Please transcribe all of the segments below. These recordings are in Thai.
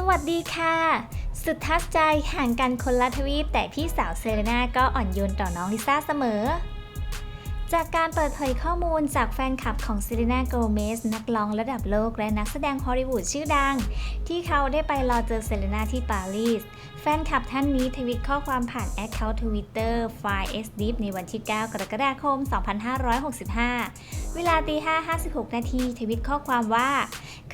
สวัสดีค่ะ สุดทัศใจห่างกันคนละทวีปแต่พี่สาวเซเลน่าก็อ่อนโยนต่อน้องลิซ่าเสมอ จากการเปิดเผยข้อมูลจากแฟนคลับของเซเลน่าโกเมสนักร้องระดับโลกและนักแสดงฮอลลีวูดชื่อดัง ที่เขาได้ไปรอเจอเซเลน่าที่ปารีส แฟนคลับท่านนี้ทวิตข้อความผ่านแอคเคาท์ทวิตเตอร์ไฟล์ s d i p ในวันที่ 9 กรกฎาคม 2565 เวลาตี5.56 นาทีทวิตข้อความว่า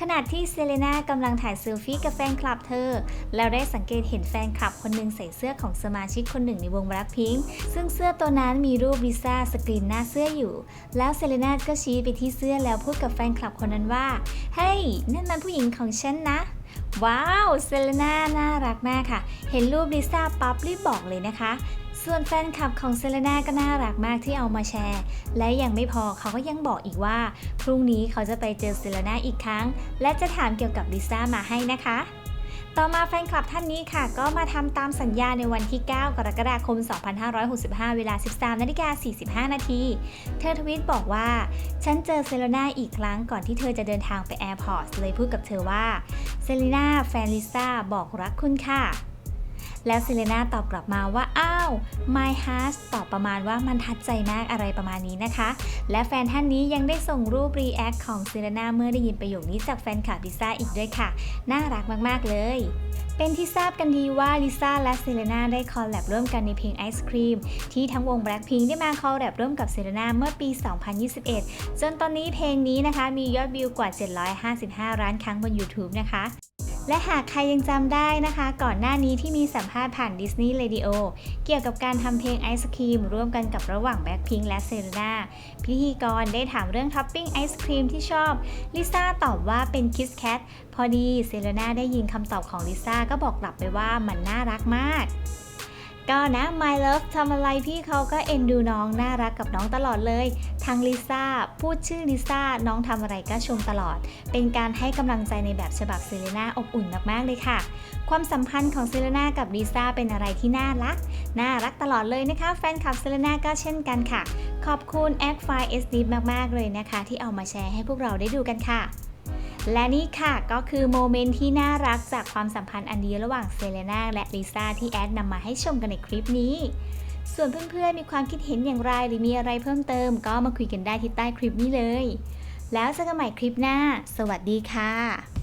ขณะที่เซเลนากำลังถ่ายเซลฟี่กับแฟนคลับเธอ แล้วได้สังเกตเห็นแฟนคลับคนหนึ่งใส่เสื้อของสมาชิกคนหนึ่งในวงแบล็คพิงค์ซึ่งเสื้อตัวนั้นมีรูปลิซ่าสกรีนหน้าเสื้ออยู่ แล้วเซเลนาก็ชี้ไปที่เสื้อแล้วพูดกับแฟนคลับคนนั้นว่า เฮ้ยนั่นมันผู้หญิงของฉันนะ ว้าวเซเลน่าน่ารักมากค่ะ เห็นรูปลิซ่าปั๊บรีบบอกเลยนะคะ ส่วนแฟนคลับของเซเลน่าก็น่ารักมากที่เอามาแชร์ และยังไม่พอเขาก็ยังบอกอีกว่า พรุ่งนี้เขาจะไปเจอเซเลน่าอีกครั้ง และจะถามเกี่ยวกับลิซ่ามาให้นะคะ ต่อมาแฟนคลับท่านนี้ค่ะ ก็มาทำตามสัญญาในวันที่ 9 กรกฎาคม 2565 เวลา 13นาฬิกา45 นาที เธอทวิตบอกว่า ฉันเจอเซเลนาอีกครั้งก่อนที่เธอจะเดินทางไปแอร์พอร์ตเลยพูดกับเธอว่า เซเลนาแฟนลิซ่าบอกรักคุณค่ะ แล้วเซเลนาตอบกลับมาว่า อ้าว my heart ตอบประมาณว่ามันทัดใจมากอะไรประมาณนี้นะคะ และแฟนท่านนี้ยังได้ส่งรูปรีแอคของเซเลนาเมื่อได้ยินประโยคนี้จากแฟนคลับลิซ่าอีกด้วยค่ะ น่ารักมาก ๆ เลยเป็นที่ทราบกันดีว่าลิซ่าและเซเลนาได้คอลแลบร่วมกันในเพลงไอศครีมที่ทั้งวง Blackpink ได้มาคอลแลบร่วมกับเซเลนาเมื่อปี 2021 จนตอนนี้เพลงนี้นะคะมียอดวิวกว่า 755 ล้านครั้งบน YouTube นะคะ และหากใครยังจำได้นะคะ ก่อนหน้านี้ที่มีสัมภาษณ์ผ่าน Disney Radio เกี่ยวกับการทำเพลงไอศครีมร่วมกันกับระหว่างแบ็คพิงและเซเลนาพิธีกรได้ถามเรื่องท็อปปิ้งไอศครีมที่ชอบ ลิซ่าตอบว่าเป็นคิสแคทพอดีเซเลนาได้ยินคำตอบของลิซ่าก็บอกกลับไปว่ามันน่ารักมาก ก็นะ My Love ทำอะไรพี่เขาก็เอ็นดูน้องน่ารักกับน้องตลอดเลยทางลิซ่าพูดชื่อลิซ่าน้องทำอะไรก็ชมตลอด เป็นการให้กำลังใจในแบบฉบับเซเลน่าอบอุ่นมากๆเลยค่ะ ความสัมพันธ์ของเซเลน่ากับลิซ่าเป็นอะไรที่น่ารัก น่ารักตลอดเลยนะคะ แฟนคลับเซเลน่าก็เช่นกันค่ะ ขอบคุณแอคไฟ SD มากๆเลยนะคะ ที่เอามาแชร์ให้พวกเราได้ดูกันค่ะ และนี่ค่ะก็คือโมเมนต์ที่น่ารักจากความสัมพันธ์อันดีระหว่างเซเลนาและลิซ่าที่แอดนำมาให้ชมกันในคลิปนี้ ส่วนเพื่อนๆมีความคิดเห็นอย่างไรหรือมีอะไรเพิ่มเติม ก็มาคุยกันได้ที่ใต้คลิปนี้เลย แล้วเจอกันใหม่คลิปหน้า สวัสดีค่ะ